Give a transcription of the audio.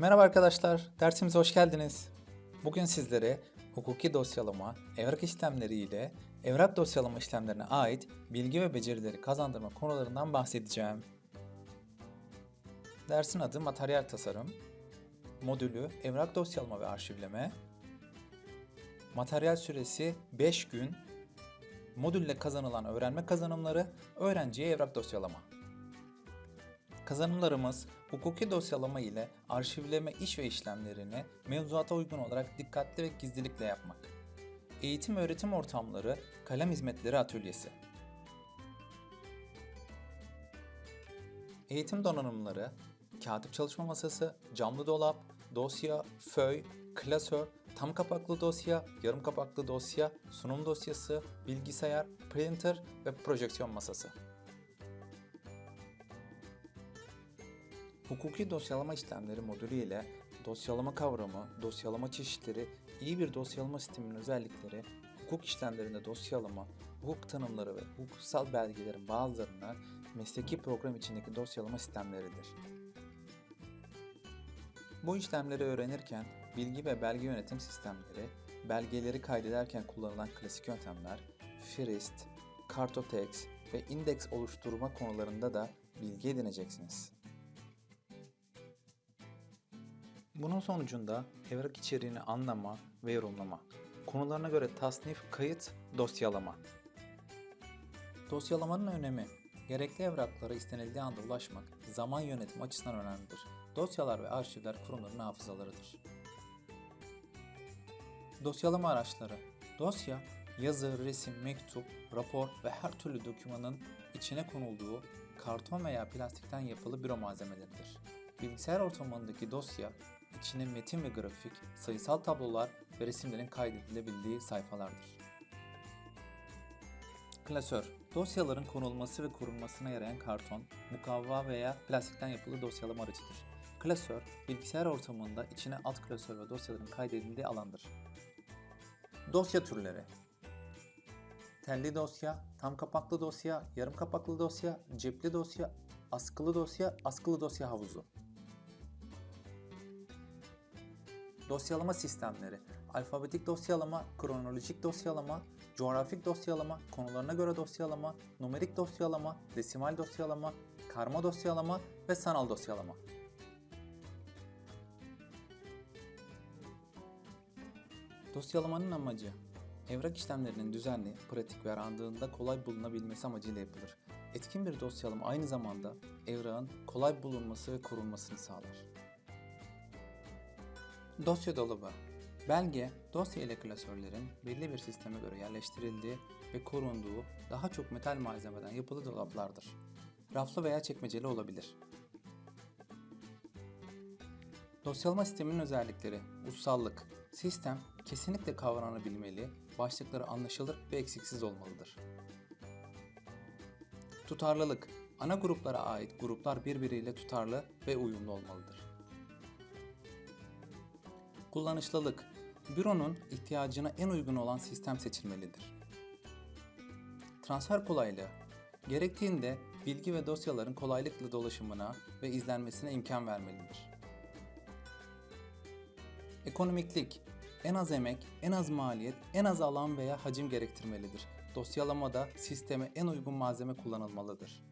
Merhaba arkadaşlar, dersimize hoş geldiniz. Bugün sizlere hukuki dosyalama, evrak işlemleri ile evrak dosyalama işlemlerine ait bilgi ve becerileri kazandırma konularından bahsedeceğim. Dersin adı materyal tasarım, modülü evrak dosyalama ve arşivleme, materyal süresi 5 gün, modülle kazanılan öğrenme kazanımları, öğrenciye evrak dosyalama. Kazanımlarımız hukuki dosyalama ile arşivleme iş ve işlemlerini mevzuata uygun olarak dikkatli ve gizlilikle yapmak. Eğitim öğretim ortamları kalem hizmetleri atölyesi. Eğitim donanımları, katip çalışma masası, camlı dolap, dosya, föy, klasör, tam kapaklı dosya, yarım kapaklı dosya, sunum dosyası, bilgisayar, printer ve projeksiyon masası. Hukuki dosyalama işlemleri modülü ile dosyalama kavramı, dosyalama çeşitleri, iyi bir dosyalama sisteminin özellikleri, hukuk işlemlerinde dosyalama, hukuk tanımları ve hukuksal belgelerin bazılarını mesleki program içindeki dosyalama sistemleridir. Bu işlemleri öğrenirken bilgi ve belge yönetim sistemleri, belgeleri kaydederken kullanılan klasik yöntemler, FIRIST, Kartotex ve indeks oluşturma konularında da bilgi edineceksiniz. Bunun sonucunda evrak içeriğini anlama ve yorumlama, konularına göre tasnif, kayıt, dosyalama. Dosyalamanın önemi, gerekli evraklara istenildiği anda ulaşmak zaman yönetimi açısından önemlidir. Dosyalar ve arşivler kurumların hafızalarıdır. Dosyalama araçları Dosya, yazı, resim, mektup, rapor ve her türlü dokümanın içine konulduğu karton veya plastikten yapılı büro malzemeleridir. Bilgisayar ortamındaki dosya, içine metin ve grafik, sayısal tablolar ve resimlerin kaydedilebildiği sayfalardır. Klasör, dosyaların konulması ve korunmasına yarayan karton, mukavva veya plastikten yapılı dosyalama aracıdır. Klasör, bilgisayar ortamında içine alt klasör ve dosyaların kaydedildiği alandır. Dosya türleri Telli dosya, tam kapaklı dosya, yarım kapaklı dosya, cepli dosya, askılı dosya, askılı dosya havuzu. Dosyalama sistemleri Alfabetik dosyalama, kronolojik dosyalama, coğrafik dosyalama, konularına göre dosyalama, numerik dosyalama, desimal dosyalama, karma dosyalama ve sanal dosyalama. Dosyalamanın amacı Evrak işlemlerinin düzenli, pratik ve arandığında kolay bulunabilmesi amacıyla yapılır. Etkin bir dosyalama aynı zamanda evrağın kolay bulunması ve korunmasını sağlar. Dosya dolabı Belge, dosya ile klasörlerin belli bir sisteme göre yerleştirildiği ve korunduğu daha çok metal malzemeden yapılı dolaplardır. Raflı veya çekmeceli olabilir. Dosyalama sisteminin özellikleri Ussallık Sistem kesinlikle kavranabilmeli, başlıkları anlaşılır ve eksiksiz olmalıdır. Tutarlılık Ana gruplara ait gruplar birbiriyle tutarlı ve uyumlu olmalıdır. Kullanışlılık Büronun ihtiyacına en uygun olan sistem seçilmelidir. Transfer kolaylığı Gerektiğinde bilgi ve dosyaların kolaylıkla dolaşımına ve izlenmesine imkan vermelidir. Ekonomiklik en az emek, en az maliyet, en az alan veya hacim gerektirmelidir. Dosyalamada sisteme en uygun malzeme kullanılmalıdır.